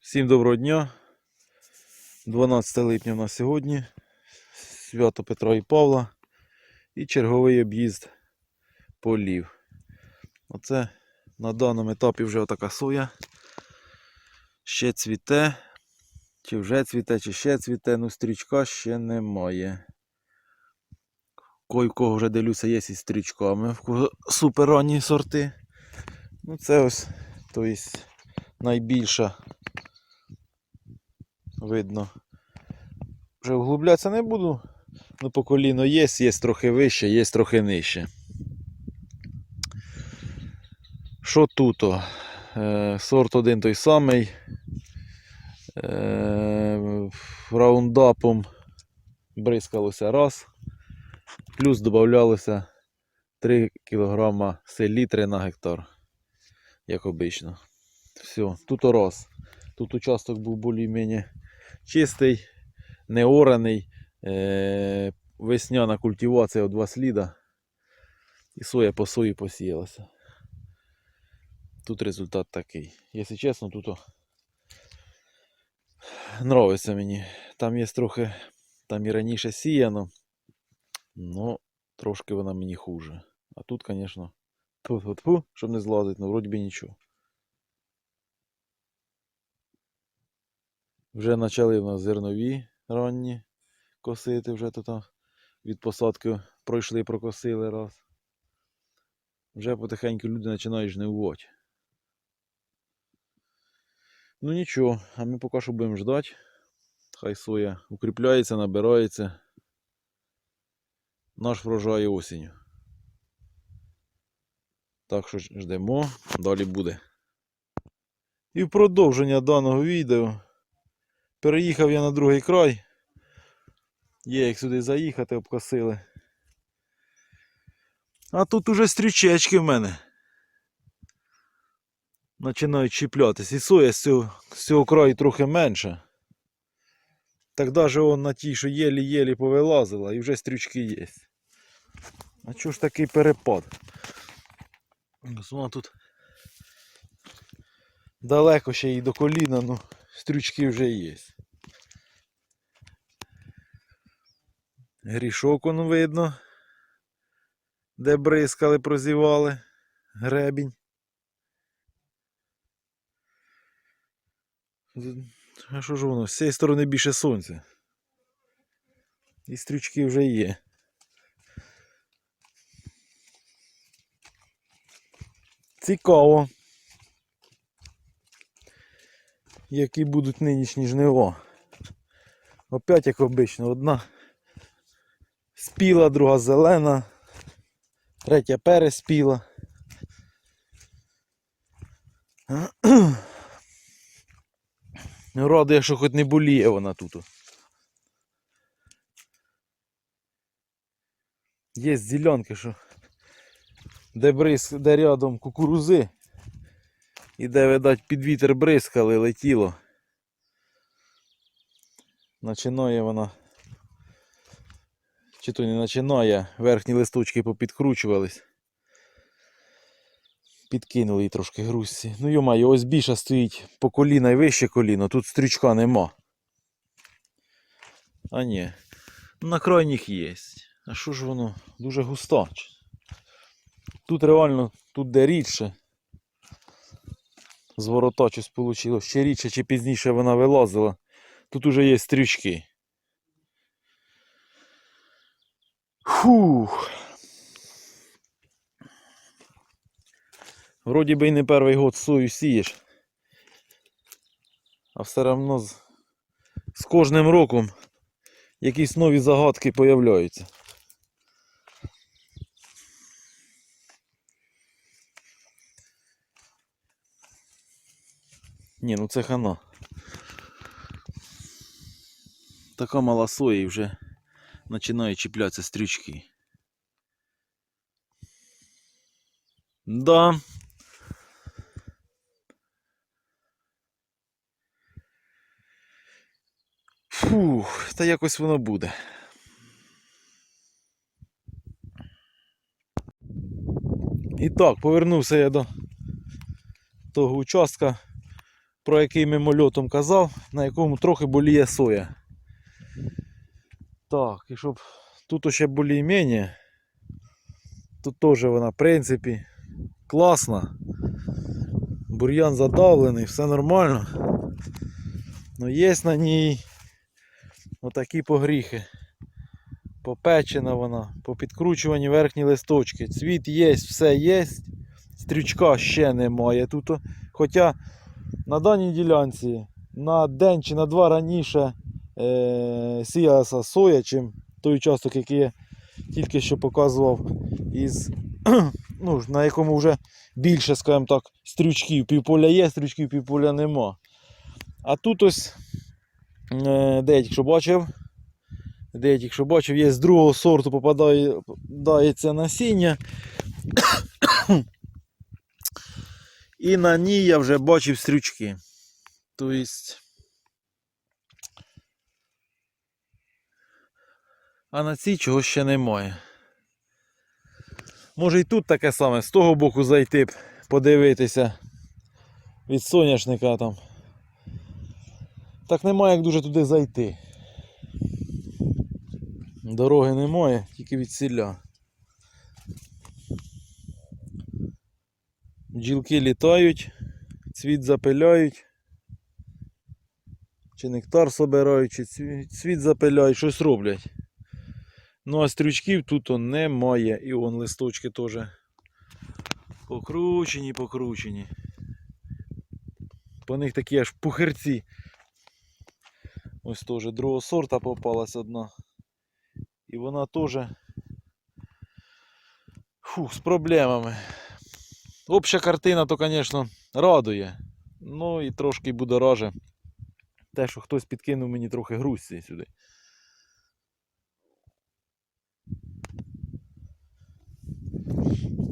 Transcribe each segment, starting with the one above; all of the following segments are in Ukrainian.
Всім доброго дня. 12 липня у нас сьогодні. Свято Петра і Павла. І черговий об'їзд полів. Оце на даному етапі вже отака соя. Ще цвіте. Чи вже цвіте, чи ще цвіте, ну стрічка ще немає. Кой в кого вже дивлюся, є із стрічками. Супер ранні сорти. Ну це ось, тобто найбільша видно. Вже углублятися не буду. Ну, по коліно є, є трохи вище, є трохи нижче. Що тут? Е, сорт один той самий. Е, раундапом бризкалося раз. Плюс додавалося 3 кг селітри на гектар. Як обично. Все, тут раз. Тут участок був більш-менш чистий, не ораний, е- весняна культивація у два сліда. І соя по сої посіялася. Тут результат такий. Якщо чесно, тут нравиться мені. Там є трохи, там і раніше сіяно, але трошки вона мені хуже. А тут, звісно, щоб не злазить, ну вроді би нічого. Вже почали в нас зернові ранні косити, вже тут від посадки пройшли, прокосили раз. Вже потихеньку люди починають жнивувати. Ну нічого, а ми поки що будемо ждати. Хай соя укріпляється, набирається. Наш врожай осінню. Так що ждемо, далі буде. І в продовження даного відео Переїхав я на другий край. Є як сюди заїхати, обкосили. А тут уже стрічечки в мене. Починають чіплятись. І соя з цього, з цього краю трохи менша. Так даже он на тій, що єлі-єлі повилазила, і вже стрічки є. А чого ж такий перепад? Вона тут далеко ще й до коліна, ну стрючки вже є. Грішок он видно, де бризкали, прозівали гребінь. А що ж воно? З цієї сторони більше сонця. І стрючки вже є. Цікаво. Які будуть нинішні жнива. Опять, як обично, одна спіла, друга зелена, третя переспіла. Радує, що хоч не боліє вона тут. Є ділянки, що де бризк, де рядом кукурузи. І де, видать, під вітер бризкали, летіло. Начинає вона. Чи то не починає, верхні листочки попідкручувались. Підкинули їй трошки грузці. Ну йомаю, ось більша стоїть по коліна і вище коліно, тут стрючка нема. А ні. На крайніх є. А що ж воно? Дуже густо. Тут реально, тут де рідше. Зворота щось вийшло. Ще рідше чи пізніше вона вилазила. Тут уже є стрючки. Фух. Вроді би і не перший год сою сієш. А все одно з, з кожним роком якісь нові загадки появляються. Ні, ну це хана. Така мала соя і вже починають чіплятися стрючки. Да. Фух, та якось воно буде. І так, повернувся я до того участка, про який мимольотом казав, на якому трохи боліє соя. Так, і щоб тут ще більш-менш, тут теж вона, в принципі, класна. Бур'ян задавлений, все нормально. Ну є на ній отакі погріхи. Попечена вона, по підкручуванні верхні листочки. Цвіт є, все є. Стрючка ще немає тут. Хоча на даній ділянці на день чи на два раніше е, сіялася соя, чим той участок, який я тільки що показував, із, ну, на якому вже більше, скажімо так, стрючків. Півполя є, стрючків півполя нема. А тут ось, е, де я тільки що бачив, де я тільки що бачив, є з другого сорту попадає, попадається насіння. І на ній я вже бачив стрючки. Тобто. А на цій чого ще немає. Може і тут таке саме, з того боку зайти подивитися від соняшника там. Так немає як дуже туди зайти. Дороги немає, тільки від сіля. Бджілки літають, цвіт запиляють. Чи нектар собирають, чи цвіт, запиляють, щось роблять. Ну а стрючків тут немає. І вон листочки теж покручені, покручені. По них такі аж пухирці. Ось теж другого сорта попалась одна. І вона теж фух, з проблемами. Обща картина, то, звісно, радує. Ну і трошки будораже. Те, що хтось підкинув мені трохи грузці сюди.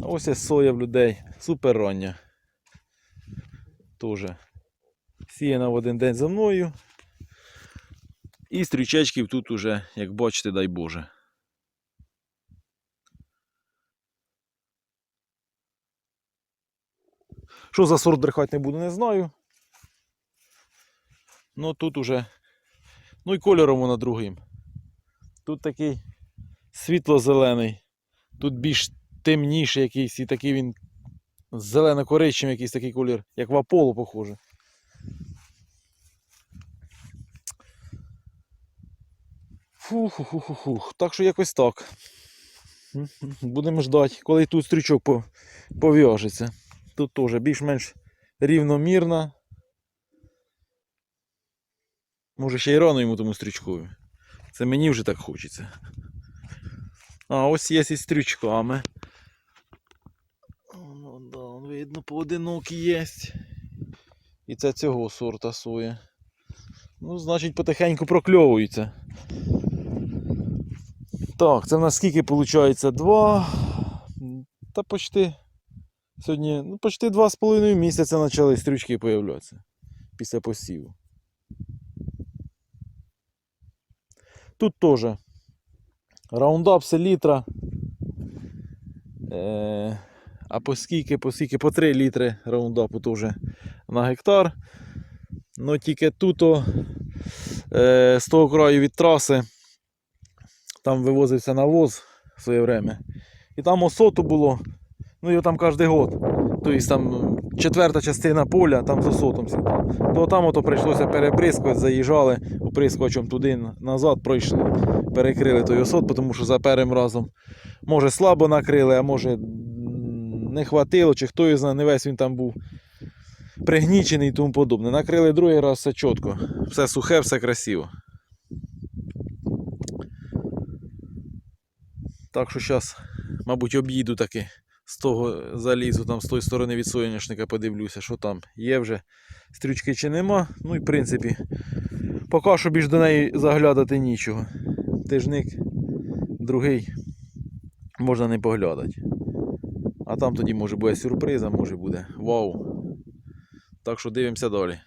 Ось є соя в людей. Супер рання. Тоже. Сіяна в один день за мною. І стрічечків тут уже, як бачите, дай Боже. Що за сорт брехати не буду, не знаю. Ну тут уже. Ну і кольором вона другим. Тут такий світло-зелений. Тут більш темніший якийсь і такий він зелено-коричневий якийсь такий колір, як в Аполло похоже. Фух-фух-фух-фух. Так що якось так. Будемо ждати, коли тут стрічок пов'яжеться. Тут теж більш-менш рівномірна. Може ще й рано йому тому стрічкові. Це мені вже так хочеться. А ось є і з стрючками. Ну, да, видно, поодинокі є. І це цього сорта соя. Ну, значить, потихеньку прокльовуються. Так, це в нас скільки виходить? Два. Та почти. Сьогодні, ну, почти два з половиною місяця почали стрючки появлятися після посіву. Тут теж раундап селітра. Е, а по скільки, по скільки, по 3 літри раундапу теж на гектар. Ну тільки тут е, з того краю від траси там вивозився навоз в своє время. І там осоту було. Ну його там кожен год. Тобто там четверта частина поля там з осотом сідав. То там ото прийшлося переприскувати, заїжджали оприскувачем туди назад, пройшли, перекрили той осот, тому що за першим разом може слабо накрили, а може не хватило, чи хто знає, не весь він там був пригнічений і тому подобне. Накрили другий раз все чітко, все сухе, все красиво. Так що зараз, мабуть, об'їду таки з того залізу, там з тої сторони від соняшника подивлюся, що там є вже стрючки чи нема. Ну і в принципі, поки що більш до неї заглядати нічого. Тижник другий можна не поглядати. А там тоді може буде сюрприз, а може буде вау. Так що дивимося далі.